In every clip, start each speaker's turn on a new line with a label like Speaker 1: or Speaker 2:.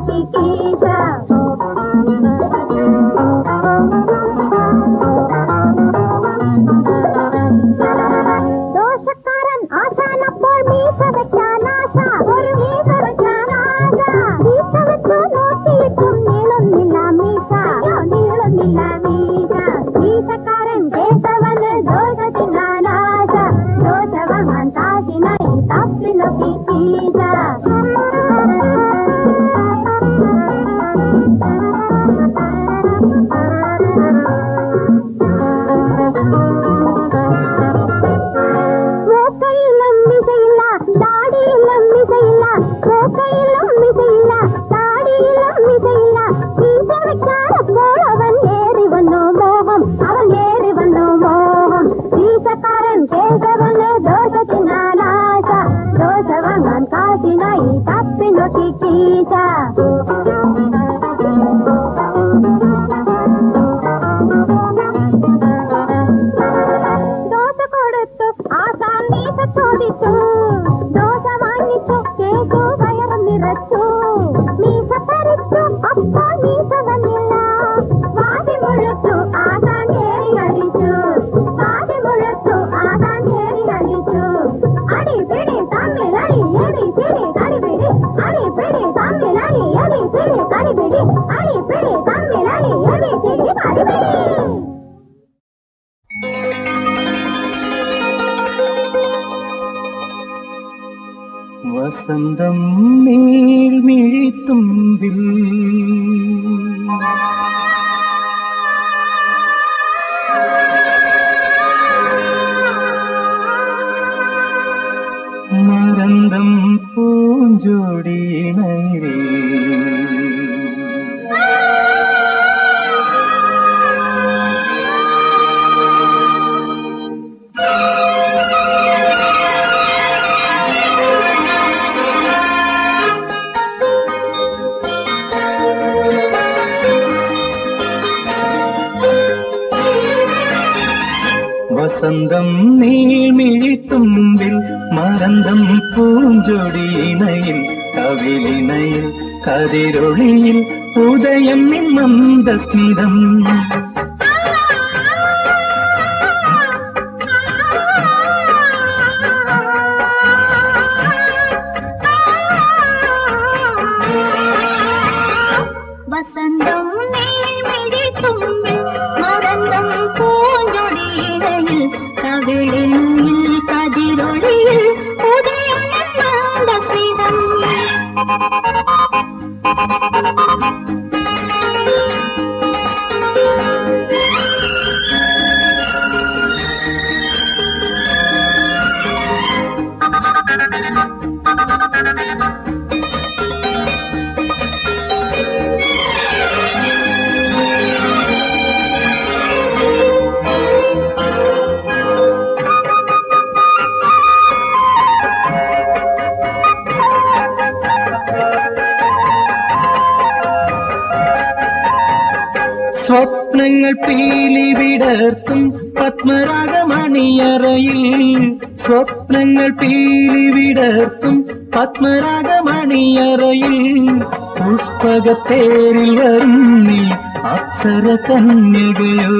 Speaker 1: बातें की
Speaker 2: ആനന്ദം നീൾമിഴിത്തുമ്പിൽ വസന്തം നീഴ്മിഴിത്തുമ്പിൽ മറന്തം പൂഞ്ചൊടിയിണയിൽ കവിളിണയിൽ കതിരൊളിയിൽ ഉദയം
Speaker 1: നിമ്മന്ദസ്മിതം
Speaker 2: സ്വപ്നങ്ങൾ പീലി വിടർത്തും പത്മരാഗമണിയറയിൽ സ്വപ്നങ്ങൾ പീലി വിടർത്തും പത്മരാഗമണിയറയിൽ പുഷ്പകത്തേരിൽ വരും നീ അപ്സര കന്യകയോ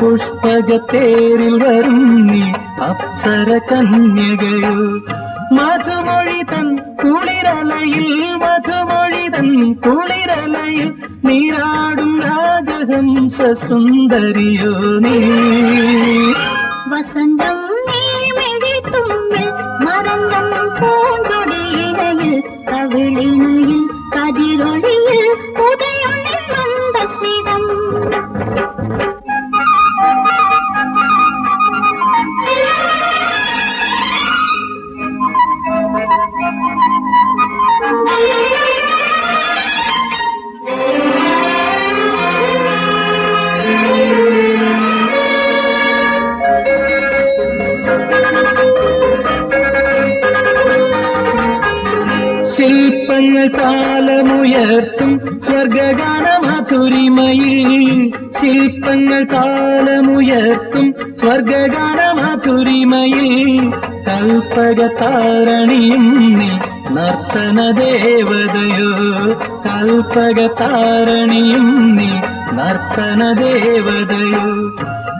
Speaker 2: പുഷ്പകത്തേരിൽ വരും നീ അപ്സര കന്യകയോ മധുമൊഴി തൻ കുളിരലയിൽ മധുമൊഴി തൻ കുളിരലയിൽ നീരാടും രാജഹംസ സുന്ദരിയോ നീ
Speaker 1: വസന്തം നീഴ്മിഴിത്തുമ്പിൽ മറന്തം പൂങ്കൊടിയിടയിൽ കവിളിണയിൽ കതിരൊളിയിൽ ഉദയം
Speaker 2: ശില്പങ്ങൾ താലമുയർത്തും സ്വർഗഗാന മധുരിമയിൽ ശില്പങ്ങൾ താലമുയർത്തും സ്വർഗഗാന മധുരിമയിൽ കൽപ്പക താരണിയും നീ നർത്തന ദേവതയോ. കൽപ്പക താരണിയും നർത്തന ദേവതയോ.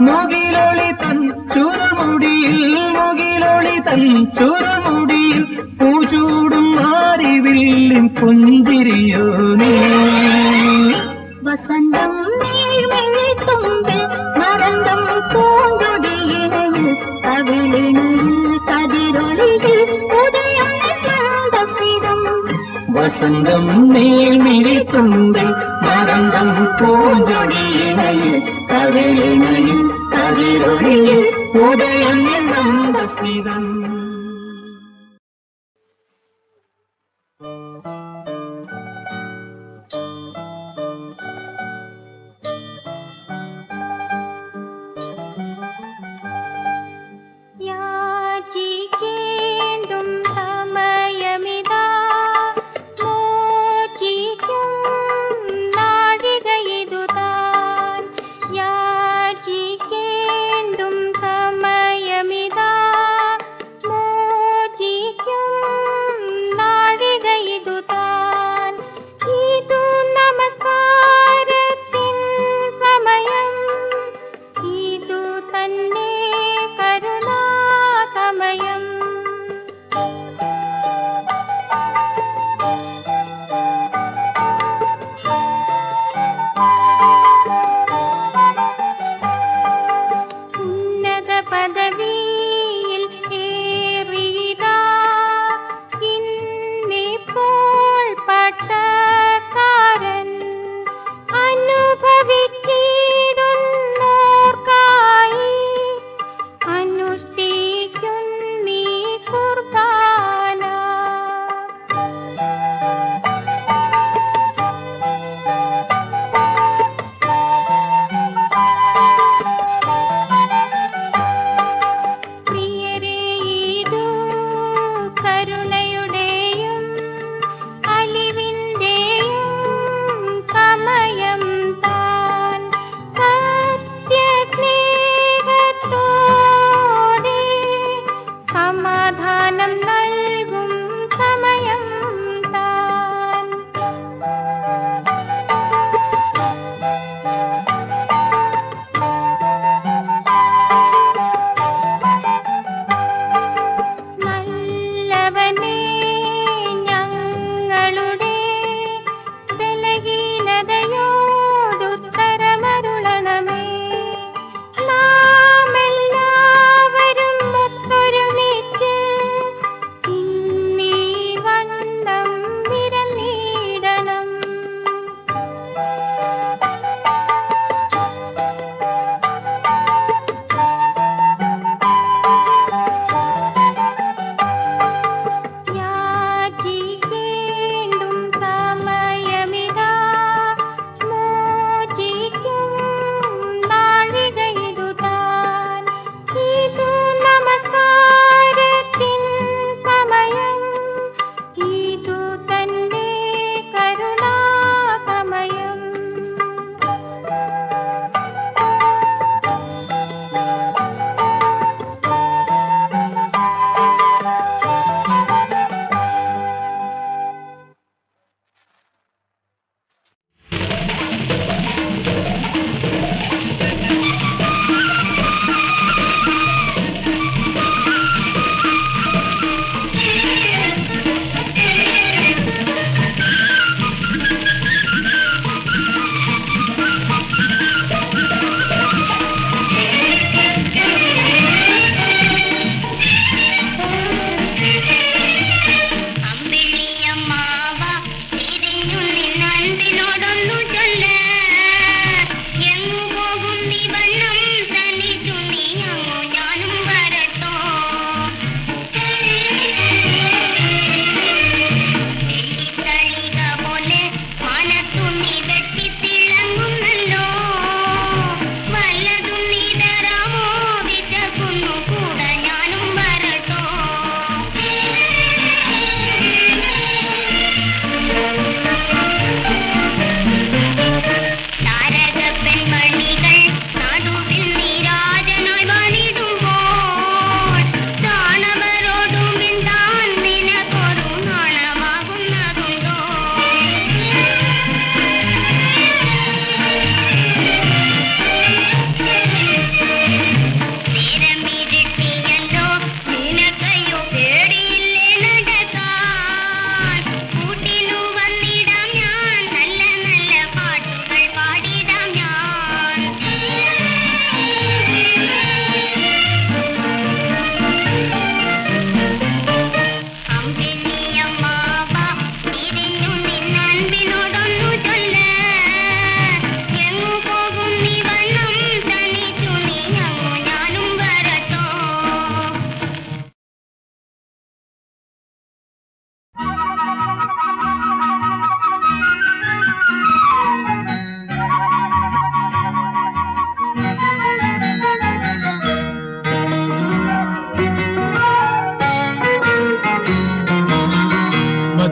Speaker 2: முகிலொளி தன் சுருமுடியில் முகிலொளி தன் சுருமுடியில் பூச்சூடும் மாறிவில்லின் புஞ்சிரியோ நீ
Speaker 1: வசந்தம் தும்பில் மறந்தம் பூஞ்சொடியில் கவிழினில் கதிரொளியில் உதயம் ஸ்ரீதம் കതിരൊളിയിൽ ഉദയം മന്ദസ്മിതം
Speaker 2: വസന്തം നീൾമിഴിത്തുമ്പിൽ മറന്തം പൂഞ്ചൊടിയിണയിൽ കവിളിണയിൽ കതിരൊളിയിൽ ഉദയം സ്മിതം
Speaker 1: യാചിക്കേണ്ടും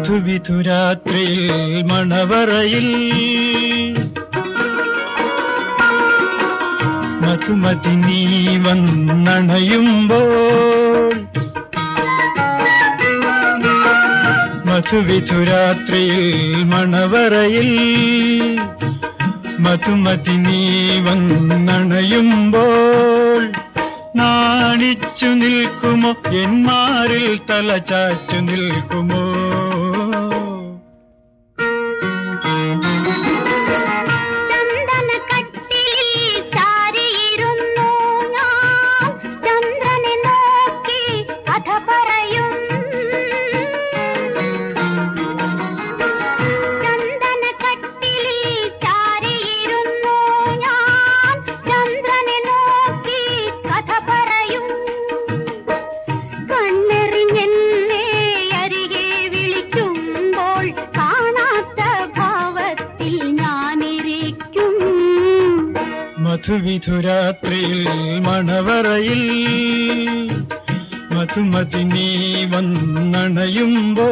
Speaker 3: മധുവിധുരാത്രി മണവറയിൽ മധുമതി നീ വന്നണയുമ്പോൾ മധുവിധുരാത്രി മണവറയിൽ മധുമതി നീ വന്നണയുമ്പോൾ ണിച്ചു നിൽക്കുമോ? എന്മാരിൽ തല ചാച്ചു നിൽക്കുമോ? മധുവിധുരാത്രിൽ മണവറയിൽ. മധുമതി നീ വന്നണയുമ്പോൾ.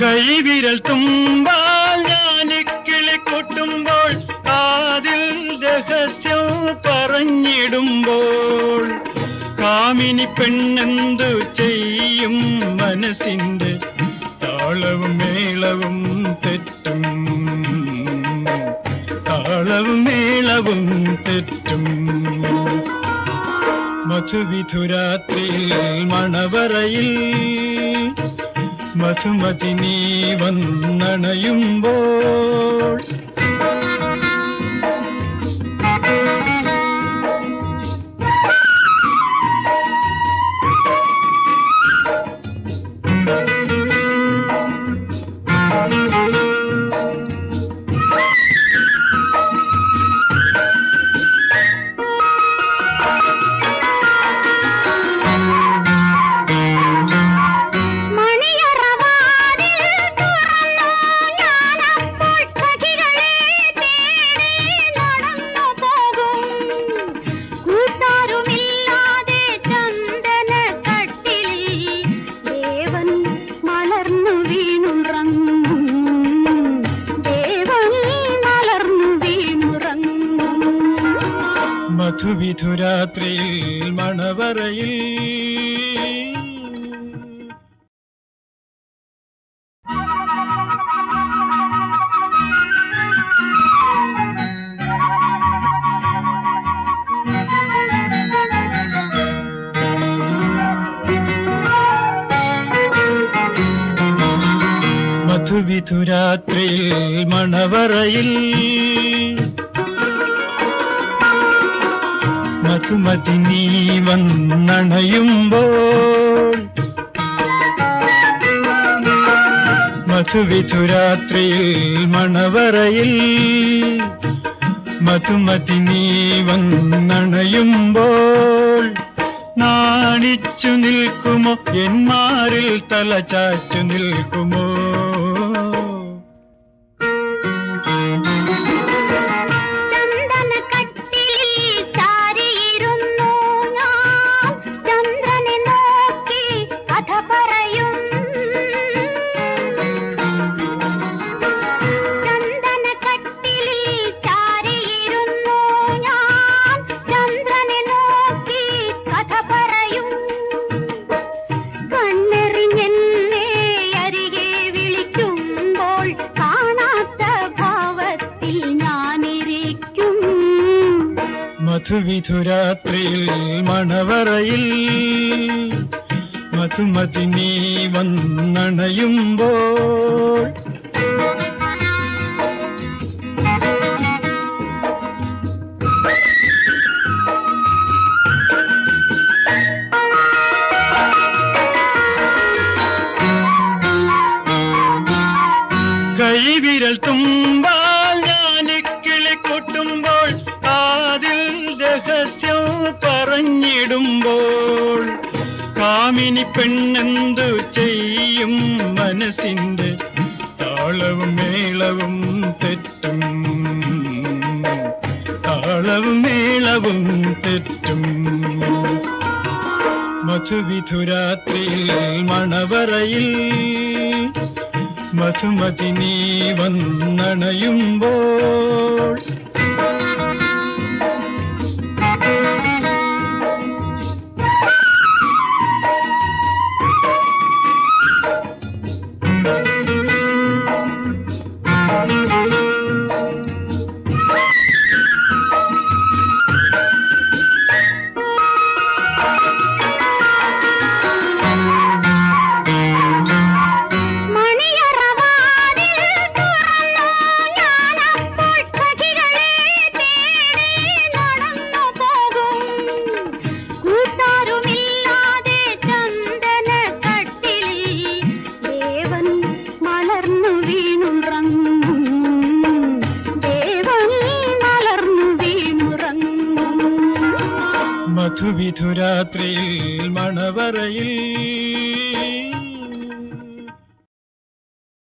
Speaker 3: കൈവിരൽ തും മാമിനി പെണ്ണെന്തു ചെയ്യും മനസ്സിന്റെ താളവും മേളവും തെറ്റും. താളവും മേളവും തെറ്റും. മധുവിധുരാത്രി മണവറയിൽ മധുമതി നീ വന്നണയുമ്പോൾ മധുവിധുരാത്രിയിൽ മണവറയിൽ. മധുവിധുരാത്രിയിൽ മണവറയിൽ. ചുമതി നീ വന്നണയുമ്പോൾ. മധുവിധുരാത്രിയിൽ മണവറയിൽ മധുമതി നീ വന്നണയുമ്പോൾ. നാണിച്ചു നിൽക്കുമോ? എന്മാരിൽ തലചാച്ചു നിൽക്കുമോ? മിഥുരാത്രിയിൽ മണവറയിൽ മധുമതി നീ വന്നണയുമ്പോ പിളവും തെറ്റും. മധുവിധുരാത്രിയിൽ മണവറയിൽ മധുമതി നീ വന്നണയുമ്പോൾ